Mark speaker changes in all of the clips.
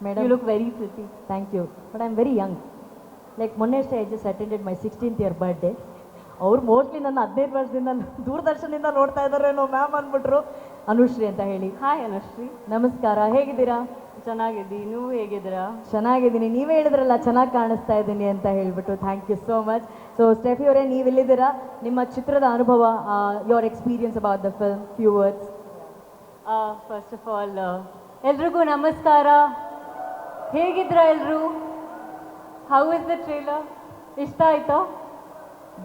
Speaker 1: Madam.
Speaker 2: You look very pretty.
Speaker 1: Thank you But I'm very young like ಮೊನ್ನೆ ಅಷ್ಟೇ I just attended my sixteenth year birthday ಅವ್ರು mostly ನನ್ನ ಹದಿನೈದು ವರ್ಷದಿಂದ ದೂರದರ್ಶನದಿಂದ ನೋಡ್ತಾ ಇದ್ದಾರೇನೋ ಮ್ಯಾಮ್ ಅಂದ್ಬಿಟ್ರು. ಅನುಶ್ರೀ ಅಂತ ಹೇಳಿ.
Speaker 2: ಹಾಯ್ ಅನುಶ್ರೀ.
Speaker 1: ನಮಸ್ಕಾರ. ಹೇಗಿದ್ದೀರಾ?
Speaker 2: ಚೆನ್ನಾಗಿದ್ದೀನಿ. ನೀವು ಹೇಗಿದ್ದೀರಾ?
Speaker 1: ಚೆನ್ನಾಗಿದ್ದೀನಿ. ನೀವೇ ಹೇಳಿದ್ರಲ್ಲ ಚೆನ್ನಾಗಿ ಕಾಣಿಸ್ತಾ ಇದ್ದೀನಿ ಅಂತ ಹೇಳ್ಬಿಟ್ಟು. Thank you so much so Steffi ಅವರೇ ನೀವು ಇಲ್ಲಿದ್ದೀರಾ ನಿಮ್ಮ ಚಿತ್ರದ ಅನುಭವ your experience about the film few words
Speaker 2: first of all ಎಲ್ರಿಗೂ ನಮಸ್ಕಾರ. ಹೇಗಿದ್ರ ಎಲ್ಲರೂ ಹೌ ಇಸ್ ದ ಟ್ರೇಲರ್ ಇಷ್ಟ ಆಯ್ತಾ?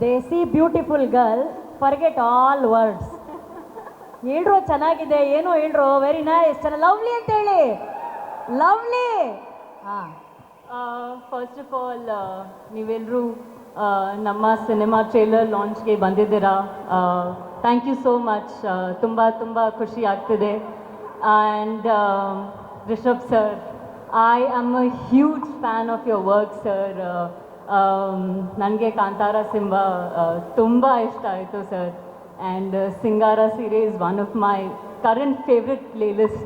Speaker 1: Desi beautiful girl forget all words ಹೇಳ್ರು ಚೆನ್ನಾಗಿದೆ ಏನೋ ಹೇಳ್ರು ವೆರಿ ನೈಸ್ ಚೆನ್ನಾಗಿ ಲವ್ಲಿ ಅಂತ ಹೇಳಿ. ಲವ್ಲಿ. ಹಾಂ.
Speaker 2: ಫಸ್ಟ್ ಆಫ್ ಆಲ್ ನೀವೆಲ್ಲರೂ ನಮ್ಮ ಸಿನಿಮಾ ಟ್ರೇಲರ್ ಲಾಂಚ್ಗೆ ಬಂದಿದ್ದೀರಾ? ಥ್ಯಾಂಕ್ ಯು ಸೋ ಮಚ್ ತುಂಬ ತುಂಬ ಖುಷಿ ಆಗ್ತಿದೆ. And Rishab sir I am a huge fan of your work sir ನನಗೆ ಕಾಂತಾರ ಸಿಂಬ ತುಂಬ ಇಷ್ಟ ಆಯಿತು sir and Singara Seere is one of my current favourite playlist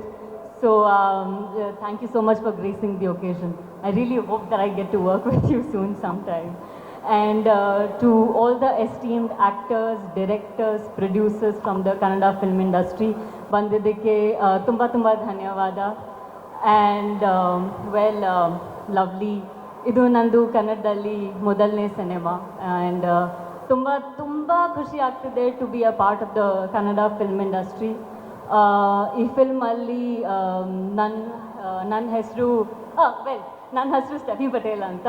Speaker 2: So um, uh, thank you so much for gracing the occasion. I really hope that I get to work with you soon sometime. And uh, to all the esteemed actors, directors, producers from the Kannada film industry, ಬಂದಿದ್ದಕ್ಕೆ ತುಂಬ ತುಂಬ ಧನ್ಯವಾದ And well lovely ಇದು ನಂದು ಕನ್ನಡದಲ್ಲಿ ಮೊದಲನೇ cinema. And ತುಂಬ ತುಂಬ ಖುಷಿ ಆಗ್ತಿದೆ to be a part of the Kannada film industry ಈ ಫಿಲ್ಮಲ್ಲಿ ನನ್ನ ನನ್ನ ಹೆಸರು ವೆಲ್ ನನ್ನ ಹೆಸರು ಸ್ಟೆಫಿ ಪಟೇಲ್ ಅಂತ.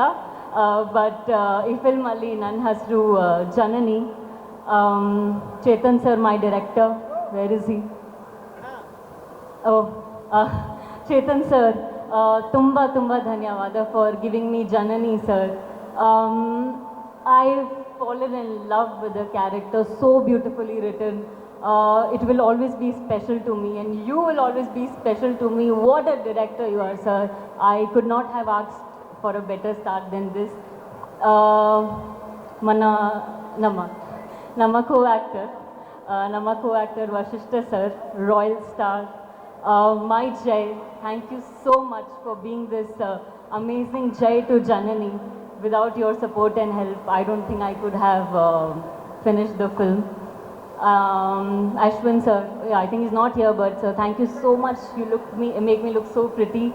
Speaker 2: ಬಟ್ ಈ ಫಿಲ್ಮಲ್ಲಿ ನನ್ನ ಹೆಸರು ಜನನಿ. Um, Chetan sir my director where is he oh Chetan sir, uh, tumba tumba dhanyawada for giving me Janani sir. Um, I've fallen in love with the character, so beautifully written. Uh, it will always be special to me and you will always be special to me. What a director you are sir. I could not have asked for a better start than this. Uh, mana, nama, nama co-actor. Uh, nama co-actor Vashishta sir, royal star, Royal star my Jai thank you so much for being this amazing Jai to Janani without your support and help, I don't think I could have uh, finished the film. Um, Ashwin sir, yeah, I think he's not here, but sir, thank you so much. You look me, make me look so pretty.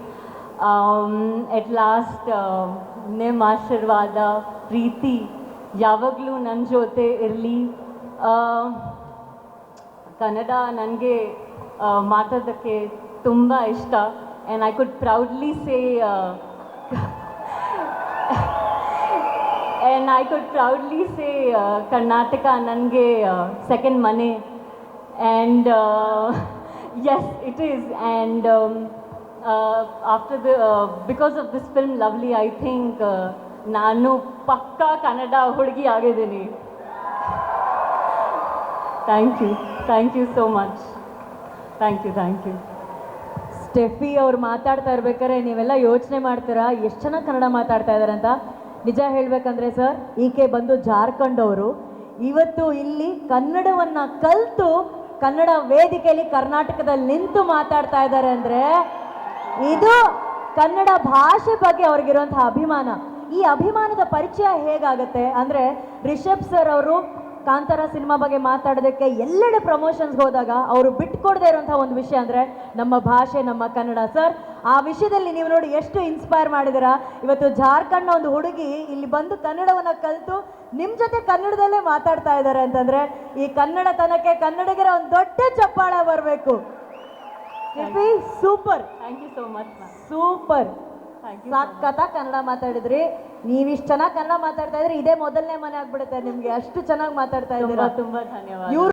Speaker 2: Um, at last, uh, Nim Ashirvada, Preeti, ಯಾವಾಗಲೂ ನನ್ನ ಜೊತೆ ಇರಲಿ ಕನ್ನಡ ನನಗೆ ಮಾತಾಡೋಕ್ಕೆ ತುಂಬ ಇಷ್ಟ. And I could proudly say and I could proudly say Karnataka ನನಗೆ second ಮನೆ. And yes it is and after the because of this film lovely I think ನಾನು ಪಕ್ಕ ಕನ್ನಡ ಹುಡುಗಿ ಆಗಿದ್ದೀನಿ. Thank you thank you so much thank you thank you
Speaker 1: Steffi ಅವ್ರು ಮಾತಾಡ್ತಾ ಇರ್ಬೇಕಾದ್ರೆ ನೀವೆಲ್ಲ ಯೋಚನೆ ಮಾಡ್ತೀರಾ? ಎಷ್ಟು ಚೆನ್ನಾಗಿ ಕನ್ನಡ ಮಾತಾಡ್ತಾ ಇದ್ದಾರೆ ಅಂತ? ನಿಜ ಹೇಳಬೇಕಂದ್ರೆ ಸರ್ ಈಕೆ ಬಂದು ಜಾರ್ಖಂಡ್ ಅವರು. ಇವತ್ತು ಇಲ್ಲಿ ಕನ್ನಡವನ್ನ ಕಲ್ತು ಕನ್ನಡ ವೇದಿಕೆಯಲ್ಲಿ ಕರ್ನಾಟಕದಲ್ಲಿ ನಿಂತು ಮಾತಾಡ್ತಾ ಇದ್ದಾರೆ ಅಂದ್ರೆ ಇದು ಕನ್ನಡ ಭಾಷೆ ಬಗ್ಗೆ ಅವ್ರಿಗಿರುವಂತಹ ಅಭಿಮಾನ. ಈ ಅಭಿಮಾನದ ಪರಿಚಯ ಹೇಗಾಗತ್ತೆ? ಅಂದ್ರೆ ರಿಷಬ್ ಸರ್ ಅವರು ಕಾಂತಾರ ಸಿನಿಮಾ ಬಗ್ಗೆ ಮಾತಾಡೋದಕ್ಕೆ ಎಲ್ಲೆಡೆ ಪ್ರಮೋಷನ್ಸ್ ಹೋದಾಗ ಅವರು ಬಿಟ್ಕೊಡದೇ ಇರುವಂತಹ ಒಂದು ವಿಷಯ ಅಂದ್ರೆ ನಮ್ಮ ಭಾಷೆ ನಮ್ಮ ಕನ್ನಡ. ಸರ್ ಆ ವಿಷಯದಲ್ಲಿ ನೀವು ನೋಡಿ ಎಷ್ಟು ಇನ್ಸ್ಪೈರ್ ಮಾಡಿದಿರಾ ಇವತ್ತು ಜಾರ್ಖಂಡ್ನ ಒಂದು ಹುಡುಗಿ ಇಲ್ಲಿ ಬಂದು ಕನ್ನಡವನ್ನ ಕಲಿತು ನಿಮ್ಮ ಜೊತೆ ಕನ್ನಡದಲ್ಲೇ ಮಾತಾಡ್ತಾ ಇದ್ದಾರೆ ಅಂತಂದ್ರೆ ಈ ಕನ್ನಡತನಕ್ಕೆ ಕನ್ನಡಿಗರ ಒಂದು ದೊಡ್ಡ ಚಪ್ಪಾಳ ಬರಬೇಕು.
Speaker 2: Super thank you
Speaker 1: so
Speaker 2: much super
Speaker 1: you Kannada ಮಾತಾಡಿದ್ರಿ. ನೀವಿಷ್ಟು ಚೆನ್ನಾಗಿ ಕನ್ನಡ ಮಾತಾಡ್ತಾ ಇದ್ರಿ. ಇದೇ ಮೊದಲನೇ ಮನೆ ಆಗ್ಬಿಡುತ್ತೆ ನಿಮ್ಗೆ. ಅಷ್ಟು ಚೆನ್ನಾಗಿ ಮಾತಾಡ್ತಾ
Speaker 2: ಇದ್ರಿ
Speaker 1: ಇದ್ದೀರಾ.
Speaker 2: ತುಂಬ ಧನ್ಯವಾದ.